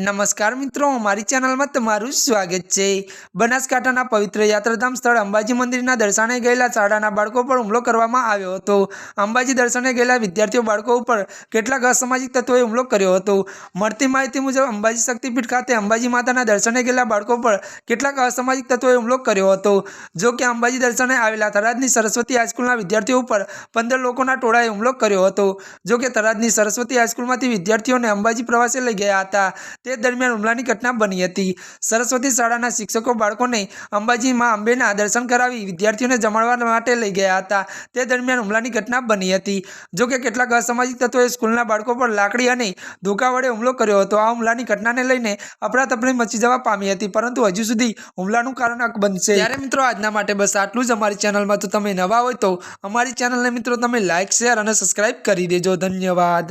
નમસ્કાર મિત્રો, અમારી ચેનલમાં તમારું સ્વાગત છે. બનાસકાંઠાના પવિત્ર યાત્રાધામ સ્થળ અંબાજી મંદિરના દર્શને ગયેલા શાળાના બાળકો પર હુમલો કરવામાં આવ્યો હતો. અંબાજી દર્શને ગયેલા વિદ્યાર્થીઓ બાળકો ઉપર કેટલાક અસામાજિક તત્વોએ હુમલો કર્યો હતો. મળતી માહિતી મુજબ, અંબાજી શક્તિપીઠ ખાતે અંબાજી માતાના દર્શને ગયેલા બાળકો પર કેટલાક અસામાજિક તત્વોએ હુમલો કર્યો હતો. જો કે અંબાજી દર્શને આવેલા તરાજની સરસ્વતી હાઈસ્કૂલના વિદ્યાર્થીઓ ઉપર પંદર લોકોના ટોળાએ હુમલો કર્યો હતો. જો કે થરાદની સરસ્વતી હાઈસ્કૂલમાંથી વિદ્યાર્થીઓને અંબાજી પ્રવાસે લઈ ગયા હતા. તે દરમિયાન હુમલાની ઘટના બની હતી. સરસ્વતી શાળાના શિક્ષકો બાળકોને અંબાજી માં અંબેના દર્શન કરાવી વિદ્યાર્થીઓને જમાડવા માટે લઈ ગયા હતા. તે દરમિયાન હુમલાની ઘટના બની હતી. જો કે કેટલાક અસામાજિક તત્વોએ સ્કૂલના બાળકો પર લાકડી અને ધોકા વડે હુમલો કર્યો હતો. આ હુમલાની ઘટનાને લઈને અફરાતફરી મચી જવા પામી હતી, પરંતુ હજુ સુધી હુમલાનું કારણ બનશે. ત્યારે મિત્રો આજના માટે બસ આટલું જ અમારી ચેનલમાં. તો તમે નવા હોય તો અમારી ચેનલને મિત્રો તમે લાઇક શેર અને સબસ્ક્રાઇબ કરી દેજો. ધન્યવાદ.